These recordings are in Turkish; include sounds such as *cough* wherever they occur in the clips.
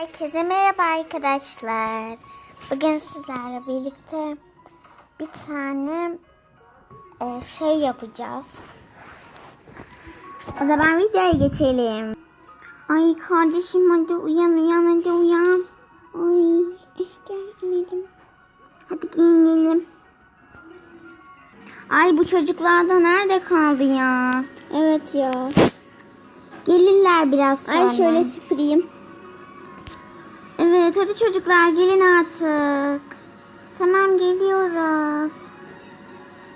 Herkese merhaba arkadaşlar. Bugün sizlerle birlikte bir tane e, şey yapacağız. O zaman videoya geçelim. Ay kardeşim hadi uyan uyan hadi uyan. Ay eh, gelmedim. Hadi giyinelim. Ay bu çocuklar da nerede kaldı ya? Evet ya. Gelirler biraz sonra. Ay şöyle süpüreyim. Evet hadi çocuklar gelin artık. Tamam geliyoruz.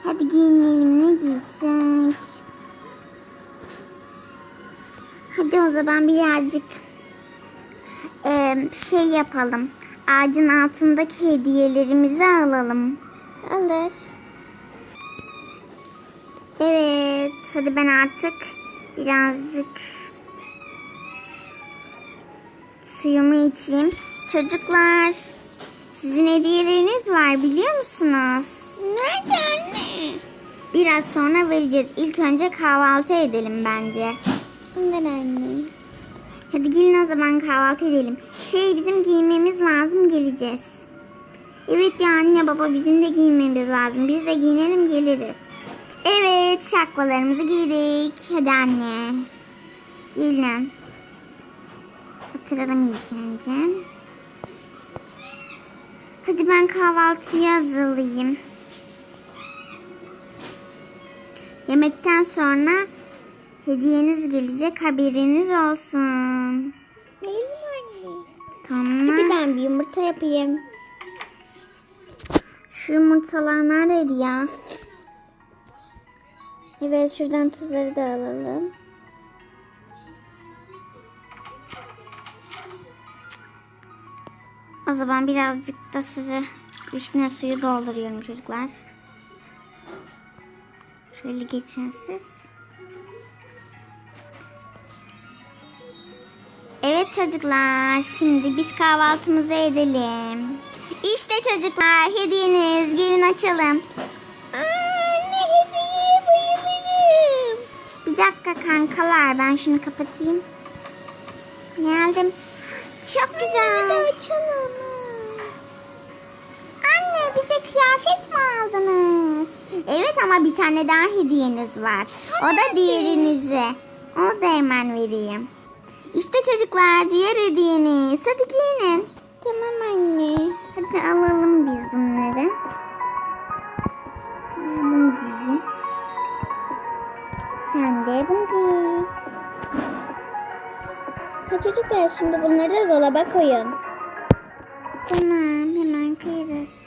Hadi giyinelim ne giysek. Hadi o zaman birazcık eee, şey yapalım. Ağacın altındaki hediyelerimizi alalım. Alır. Evet hadi ben artık birazcık suyumu içeyim. Çocuklar sizin hediyeleriniz var biliyor musunuz? Nerede anne? Biraz sonra vereceğiz. İlk önce kahvaltı edelim bence. Ondan anne. Hadi gelin o zaman kahvaltı edelim. Şey bizim giymemiz lazım geleceğiz. Evet ya anne baba bizim de giymemiz lazım. Biz de giyinelim geliriz. Evet şapkalarımızı giydik. Hadi anne. Gelin. Hatırladım ilk önce. Hadi ben kahvaltıyı hazırlayayım. Yemekten sonra hediyeniz gelecek haberiniz olsun. Verin anne. Tamam. Hadi ben bir yumurta yapayım. Şu yumurtalar neredeydi ya? Evet şuradan tuzları da alalım. O zaman birazcık da size vişne suyu dolduruyorum çocuklar. Şöyle geçin siz. Evet çocuklar, şimdi biz kahvaltımızı edelim. İşte çocuklar, hediyeniz. Gelin açalım. Anne hediyeye bayılırım. Bir dakika kankalar, ben şunu kapatayım. Geldim. Çok güzel. Hadi açalım. Anne bize kıyafet mi aldınız? Evet ama bir tane daha hediyeniz var. O da diğerinize. Onu da hemen vereyim. İşte çocuklar diğer hediyeniz. Hadi giyinin. Tamam anne. Hadi alalım biz bunları. Bunu giyeyim. Sen de bunu giy. Ha çocuklar şimdi bunları da dolaba koyun. Tamam hemen koyarız.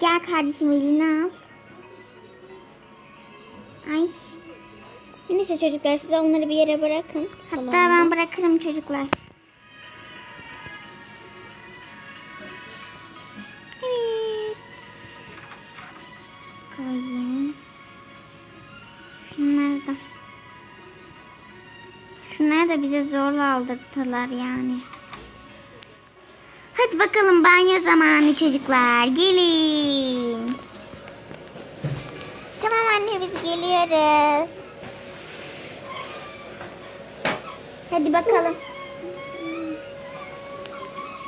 Gel kardeşim elini al. Ay. Neyse çocuklar siz onları bir yere bırakın. Hatta salonda. ben bırakırım çocuklar. Bize zorla aldırttılar yani. Hadi bakalım banyo zamanı çocuklar. Gelin. Tamam anne biz geliyoruz. Hadi bakalım.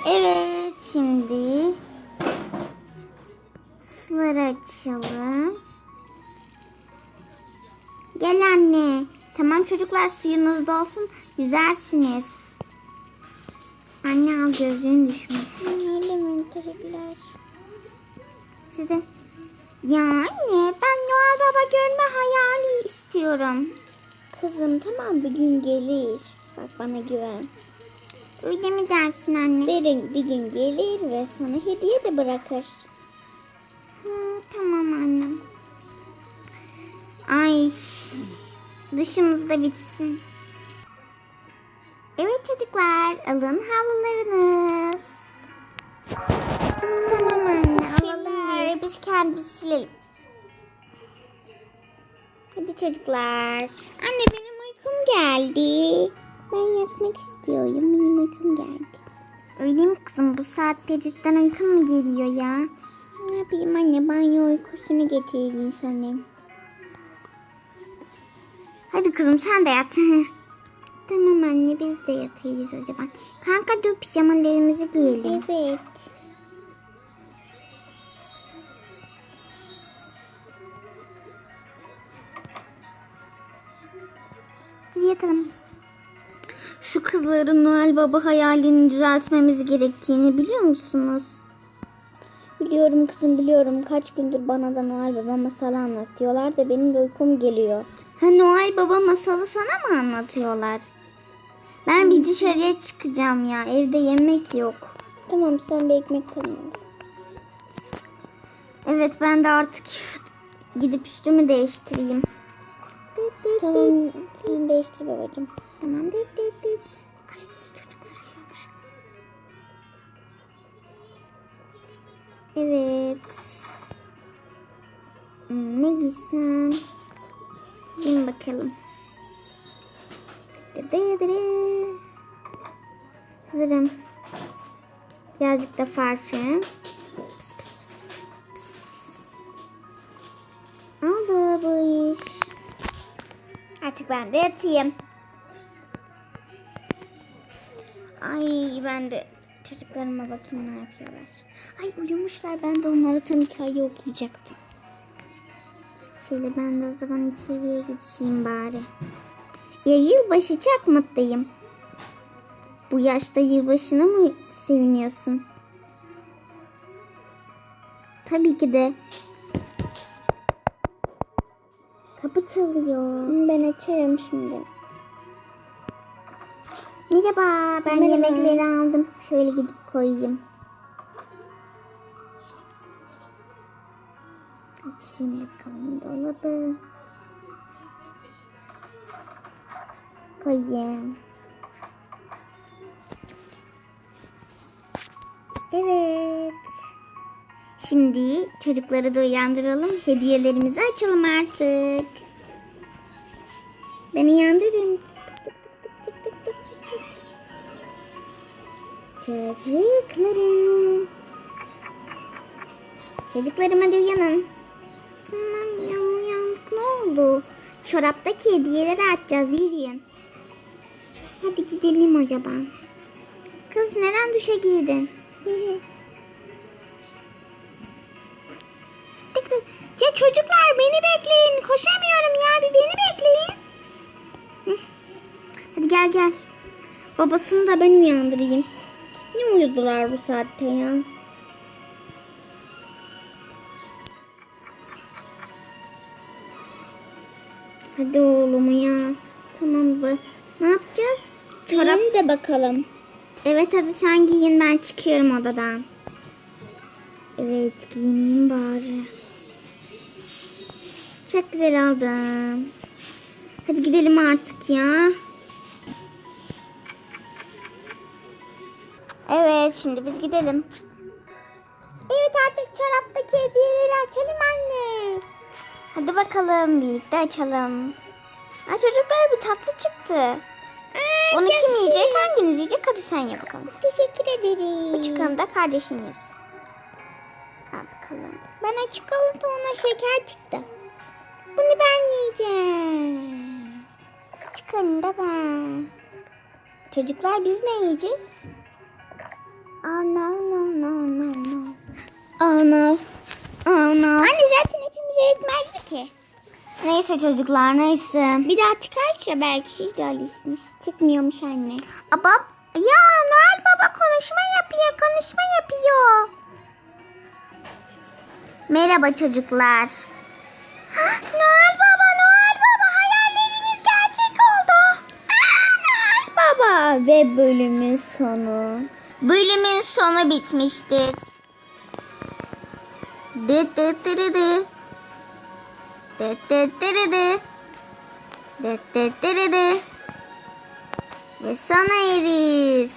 Evet şimdi suları açalım. Gel anne. Tamam çocuklar suyunuz dolsun. Yüzersiniz. Anne al gözlüğün düşmüş. Öyle mi çocuklar? Size. Ya anne ben Noel Baba görme hayali istiyorum. Kızım tamam bir gün gelir. Bak bana güven. Öyle mi dersin anne? Bir, bir gün gelir ve sana hediye de bırakır. Hı, tamam annem. Ay dışımız da bitsin. Evet çocuklar alın havlularınız. Tamam anne alalım biz. biz kendimizi silelim. Hadi çocuklar. Anne benim uykum geldi. Ben yatmak istiyorum. Benim uykum geldi. Öyle mi kızım bu saatte cidden uykun mu geliyor ya? Ne yapayım anne banyo uykusunu getirdin sana. Hadi kızım sen de yat. Tamam anne biz de yatıyoruz o zaman. Kanka dur pijamalarımızı giyelim. Evet. Hadi yatalım. Şu kızların Noel Baba hayalini düzeltmemiz gerektiğini biliyor musunuz? Biliyorum kızım biliyorum. Kaç gündür bana da Noel Baba masalı anlatıyorlar da benim de uykum geliyor. Ha Noel Baba masalı sana mı anlatıyorlar? Ben bir dışarıya çıkacağım ya. Evde yemek yok. Tamam sen bir ekmek tanı. Evet ben de artık gidip üstümü değiştireyim. Tamam sen değiştir babacığım. Tamam. Evet. Hmm, ne giysem? Giyeyim bakalım. Hazırım. Birazcık da parfüm. Pıs pıs pıs. Oldu bu iş. Artık ben de yatayım. Ay ben de çocuklarıma bakayım ne yapıyorlar. Ay uyumuşlar ben de onlara tam hikaye okuyacaktım. Şöyle ben de o zaman içeriye geçeyim bari. Ya yılbaşı çok mutluyum. Bu yaşta yılbaşına mı seviniyorsun? Tabii ki de. Kapı çalıyor. Ben açarım şimdi. Merhaba, ben Merhaba. yemekleri aldım. Şöyle gidip koyayım. Açayım bakalım dolabı. Koyayım. Evet. Şimdi çocukları da uyandıralım. Hediyelerimizi açalım artık. Ben uyandırırım. Çocuklarım. Çocuklarım hadi uyanın. Tamam ya uyandık ne oldu? Çoraptaki hediyeleri açacağız yürüyün. Hadi gidelim acaba. Kız neden duşa girdin? *laughs* Ya çocuklar beni bekleyin. Koşamıyorum ya bir beni bekleyin. *laughs* Hadi gel gel. Babasını da ben uyandırayım. Ne uyudular bu saatte ya? Hadi oğlum ya. Tamam baba. Ne yapacağız? Çorap. Giyin de bakalım. Evet hadi sen giyin ben çıkıyorum odadan. Evet giyineyim bari. Çok güzel aldım. Hadi gidelim artık ya. Evet şimdi biz gidelim. Evet artık çoraptaki hediyeleri açalım anne. Hadi bakalım birlikte açalım. Ay çocuklar bir tatlı çıktı. Onu kim yiyecek? Hanginiz yiyecek? Hadi sen ye bakalım. Teşekkür ederim. Bu çıkanı da kardeşiniz. Al bakalım. Bana çikolata ona şeker çıktı. Bunu ben yiyeceğim. Çıkanı da ben. Çocuklar biz ne yiyeceğiz? Oh no no no no no. Oh no. Oh no. Anne zaten hepimize yetmezdi ki. Neyse çocuklar neyse. Bir daha çıkarsa belki siz de alırsınız. Çıkmıyormuş anne. Abab. Ya Noel Baba konuşma yapıyor, konuşma yapıyor. Merhaba çocuklar. Noel Baba, Noel Baba hayallerimiz gerçek oldu. Aa, Noel Baba ve bölümün sonu. Bölümün sonu bitmiştir. Dı dı dı dı. Dı dı dı dı. Dı dı dı dı. Ve sona erir.